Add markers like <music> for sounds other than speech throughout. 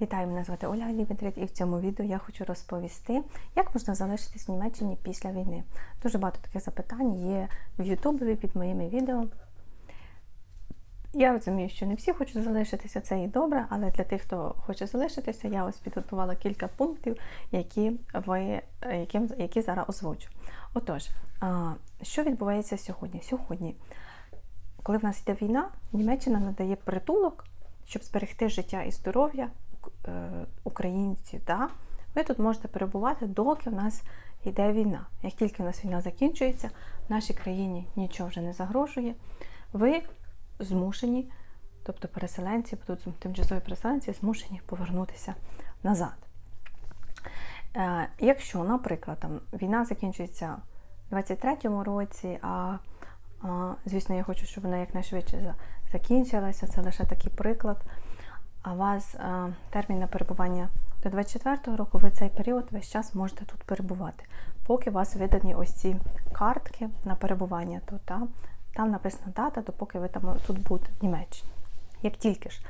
Вітаю, мене звати Ольга Лібедрит, і в цьому відео я хочу розповісти, як можна залишитись в Німеччині після війни. Дуже багато таких запитань є в Ютубі під моїми відео. Я розумію, що не всі хочуть залишитися, це і добре, але для тих, хто хоче залишитися, я ось підготувала кілька пунктів, які, ви, які, які зараз озвучу. Отож, що відбувається сьогодні? Сьогодні, коли в нас йде війна, Німеччина надає притулок, щоб зберегти життя і здоров'я українців. Да? Ви тут можете перебувати, доки в нас йде війна. Як тільки в нас війна закінчується, в нашій країні нічого вже не загрожує. Ви змушені, тобто переселенці, тут тимчасові переселенці, змушені повернутися назад. Е, якщо, наприклад, там, війна закінчується у 23-му році, а звісно, я хочу, щоб вона якнайшвидше закінчилася, це лише такий приклад. А у вас а, термін на перебування до 24-го року, ви цей період весь час можете тут перебувати, поки у вас видані ось ці картки на перебування тут. Та? Там написана дата, допоки ви там тут будете в Німеччині. Як тільки ж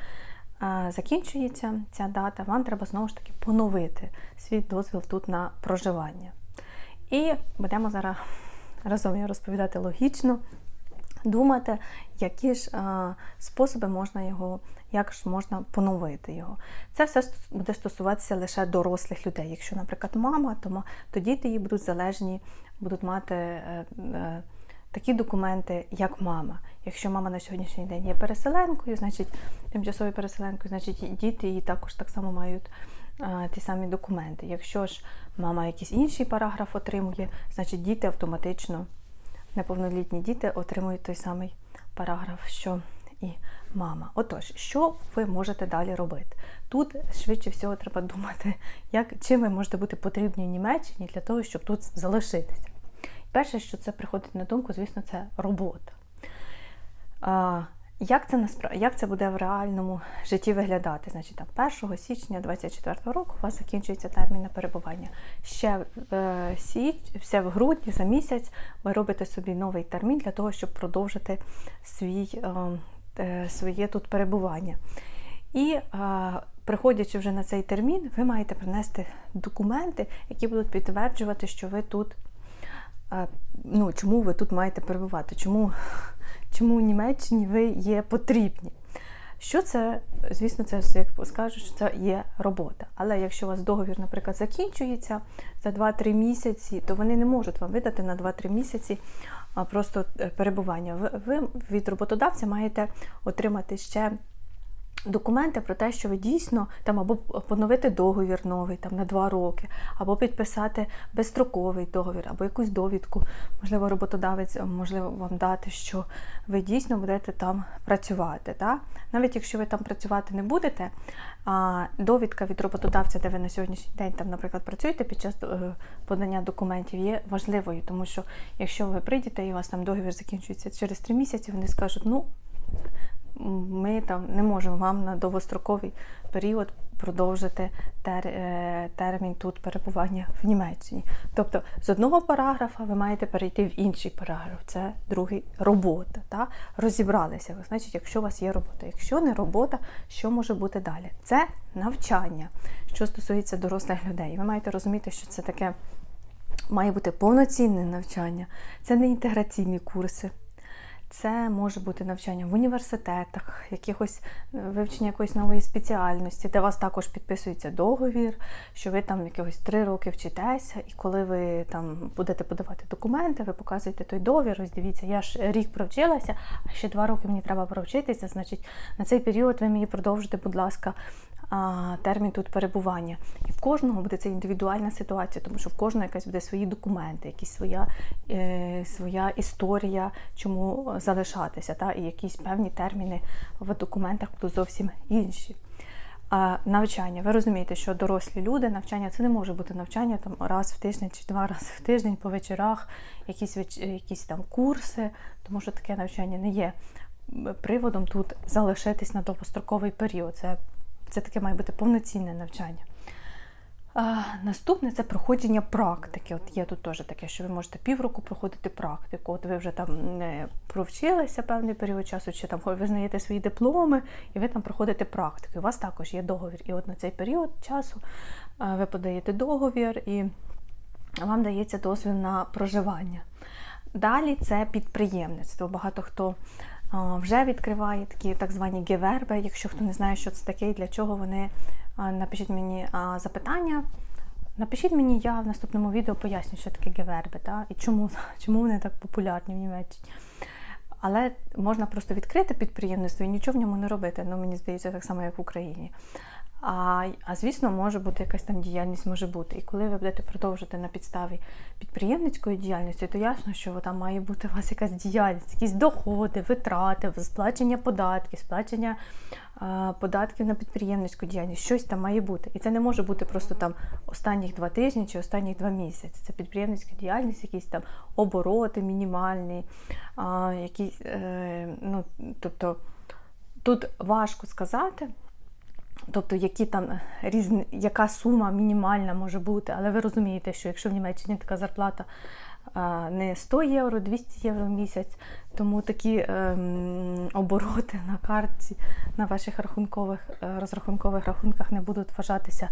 а, закінчується ця дата, вам треба знову ж таки поновити свій дозвіл тут на проживання. І будемо зараз <laughs> разом розповідати логічно, думати, які ж а, способи можна його, як ж можна поновити його. Це все буде стосуватися лише дорослих людей. Якщо, наприклад, мама, то, то діти її будуть залежні, будуть мати. Е, е, Такі документи, як мама. Якщо мама на сьогоднішній день є переселенкою, значить тимчасовою переселенкою, значить діти її також так само мають а, ті самі документи. Якщо ж мама якийсь інший параграф отримує, значить діти автоматично, неповнолітні діти отримують той самий параграф, що і мама. Отож, що ви можете далі робити? Тут швидше всього треба думати, як, чим ви можете бути потрібні в Німеччині для того, щоб тут залишитися. Перше, що це приходить на думку, звісно, це робота. Як це насправ... як це буде в реальному житті виглядати? Значить, там 1 січня 2024 року у вас закінчується термін на перебування. Ще в, е, січ... все в грудні за місяць ви робите собі новий термін для того, щоб продовжити свій, е, е, своє тут перебування. І приходячи вже на цей термін, ви маєте принести документи, які будуть підтверджувати, що ви тут ну, чому ви тут маєте перебувати, чому чому у Німеччині ви є потрібні. Що це, звісно, це як що це є робота. Але якщо у вас договір, наприклад, закінчується за 2-3 місяці, то вони не можуть вам видати на 2-3 місяці просто е, перебування. Ви від роботодавця маєте отримати ще Документи про те, що ви дійсно там або поновити договір новий там на два роки, або підписати безстроковий договір, або якусь довідку, можливо, роботодавець можливо вам дати, що ви дійсно будете там працювати. Так? Навіть якщо ви там працювати не будете, а довідка від роботодавця, де ви на сьогоднішній день там, наприклад, працюєте під час е, подання документів, є важливою, тому що якщо ви прийдете і у вас там договір закінчується через три місяці, вони скажуть, ну ми там не можемо вам на довгостроковий період продовжити тер, е, термін тут перебування в Німеччині. Тобто з одного параграфа ви маєте перейти в інший параграф, це другий робота. Та? Розібралися. Значить, якщо у вас є робота. Якщо не робота, що може бути далі? Це навчання, що стосується дорослих людей. Ви маєте розуміти, що це таке має бути повноцінне навчання, це не інтеграційні курси. Це може бути навчання в університетах, якихось е, вивчення якоїсь нової спеціальності, де вас також підписується договір, що ви там якихось три роки вчитеся, і коли ви там будете подавати документи, ви показуєте той договір. Ось дивіться, я ж рік провчилася, а ще два роки мені треба провчитися. Значить, на цей період ви мені продовжите, будь ласка, термін тут перебування. І в кожного буде це індивідуальна ситуація, тому що в кожного якась буде свої документи, якісь своя е, своя історія, чому залишатися, та, і якісь певні терміни в документах будуть зовсім інші. А навчання. Ви розумієте, що дорослі люди, навчання це не може бути навчання там раз в тиждень чи два рази в тиждень по вечорах, якісь якісь там курси, тому що таке навчання не є приводом тут залишитись на довгостроковий період. Це це таке має бути повноцінне навчання. А, наступне це проходження практики. От є тут теж таке, що ви можете півроку проходити практику. От ви вже там не провчилися певний період часу, чи там ви знаєте свої дипломи, і ви там проходите практику. У вас також є договір. І от на цей період часу ви подаєте договір і вам дається дозвіл на проживання. Далі це підприємництво. Багато хто вже відкриває такі так звані геверби. Якщо хто не знає, що це таке і для чого вони, напишіть мені запитання. Напишіть мені, я в наступному відео поясню, що таке геверби, та, і чому, <laughs> чому вони так популярні в Німеччині. Але можна просто відкрити підприємництво і нічого в ньому не робити. Ну, мені здається, так само, як в Україні. А, а звісно, може бути якась там діяльність, може бути. І коли ви будете продовжувати на підставі підприємницької діяльності, то ясно, що там має бути у вас якась діяльність, якісь доходи, витрати, сплачення податків, сплачення а, податків на підприємницьку діяльність, щось там має бути. І це не може бути просто там останніх два тижні чи останніх два місяці. Це підприємницька діяльність, якісь там обороти мінімальні, а, якісь, е, ну, тобто тут важко сказати. Тобто, які там різні, яка сума мінімальна може бути, але ви розумієте, що якщо в Німеччині така зарплата не 100 євро, 200 євро в місяць, тому такі ем, обороти на картці на ваших рахункових е, розрахункових рахунках не будуть вважатися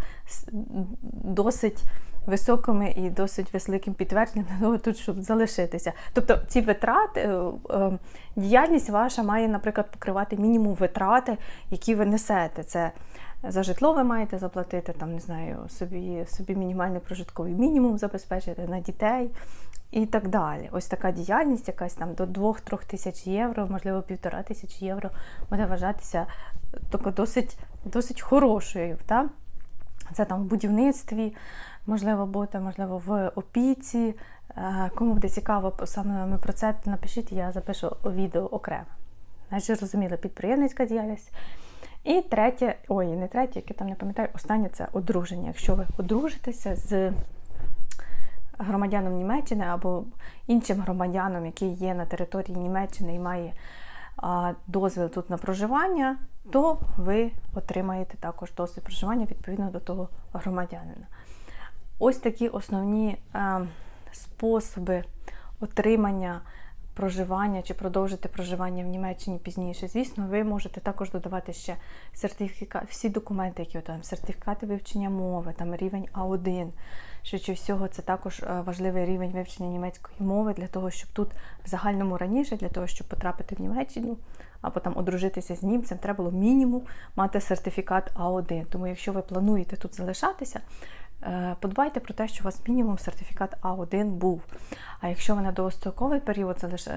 досить високими і досить великим підтвердженням тут, щоб залишитися. Тобто ці витрати, е, е, діяльність ваша має, наприклад, покривати мінімум витрати, які ви несете. Це за житло ви маєте заплатити, там, не знаю, собі, собі мінімальний прожитковий мінімум забезпечити на дітей і так далі. Ось така діяльність, якась там до 2-3 тисяч євро, можливо, півтора тисячі євро, буде вважатися досить, досить хорошою. Так? Це там в будівництві, можливо, бути, можливо, в опіці. Е, Кому буде цікаво саме про це, напишіть, я запишу відео окремо. Значить, розуміли, підприємницька діяльність. І третє, ой, не третє, яке там не пам'ятаю, останнє це одруження. Якщо ви одружитеся з громадяном Німеччини або іншим громадянам, який є на території Німеччини і має дозвіл тут на проживання, то ви отримаєте також дозвіл проживання відповідно до того громадянина. Ось такі основні е, способи отримання проживання чи продовжити проживання в Німеччині пізніше. Звісно, ви можете також додавати ще сертифікат, всі документи, які там сертифікати вивчення мови, там рівень А1. Швидше всього, це також е, важливий рівень вивчення німецької мови для того, щоб тут в загальному раніше, для того, щоб потрапити в Німеччину або там одружитися з німцем, треба було мінімум мати сертифікат А1. Тому, якщо ви плануєте тут залишатися, подбайте про те, що у вас мінімум сертифікат А1 був. А якщо ви на довгостроковий період залиш...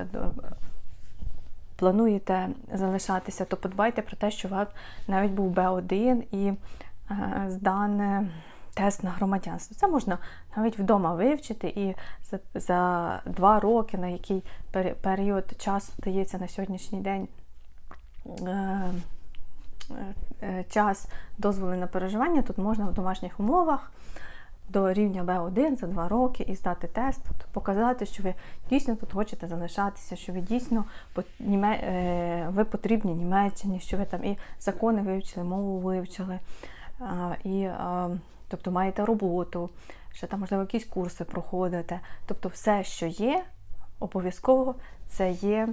плануєте залишатися, то подбайте про те, що у вас навіть був Б1 і е, здане тест на громадянство. Це можна навіть вдома вивчити і за, за два роки, на який період часу дається на сьогоднішній день. Е, е, Час дозволу на переживання тут можна в домашніх умовах до рівня Б1 за два роки і здати тест, тобто показати, що ви дійсно тут хочете залишатися, що ви дійсно е, ви потрібні Німеччині, що ви там і закони вивчили, мову вивчили, і, тобто маєте роботу, що там, можливо, якісь курси проходите. Тобто все, що є, обов'язково це є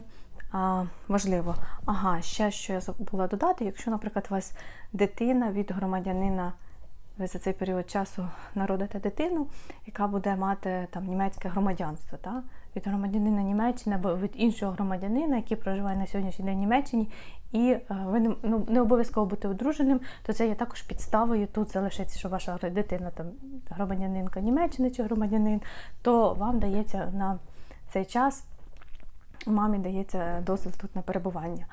важливо. Ага, ще що я забула додати, якщо, наприклад, у вас дитина від громадянина ви за цей період часу народите дитину, яка буде мати там німецьке громадянство, та? від громадянина Німеччини або від іншого громадянина, який проживає на сьогоднішній день в Німеччині, і е, ви не, ну, не обов'язково бути одруженим, то це є також підставою тут залишитися, що ваша дитина там громадянинка Німеччини чи громадянин, то вам дається на цей час, мамі дається дозвіл тут на перебування.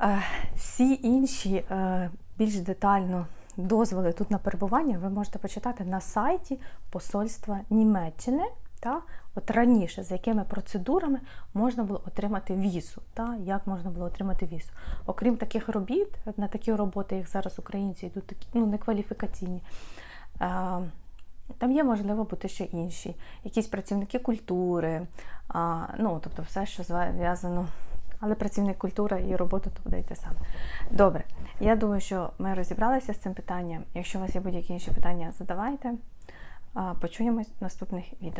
Е, Всі інші е, більш детально дозволи тут на перебування ви можете почитати на сайті Посольства Німеччини. Та? От раніше, за якими процедурами можна було отримати візу, та? як можна було отримати візу. Окрім таких робіт, на такі роботи, як зараз українці йдуть, ну, некваліфікаційні. Там є, можливо, бути ще інші, якісь працівники культури, а, ну, тобто все, що зв'язано але працівник культури і робота то буде й те саме. Добре, я думаю, що ми розібралися з цим питанням. Якщо у вас є будь-які інші питання, задавайте. Почуємось в наступних відео.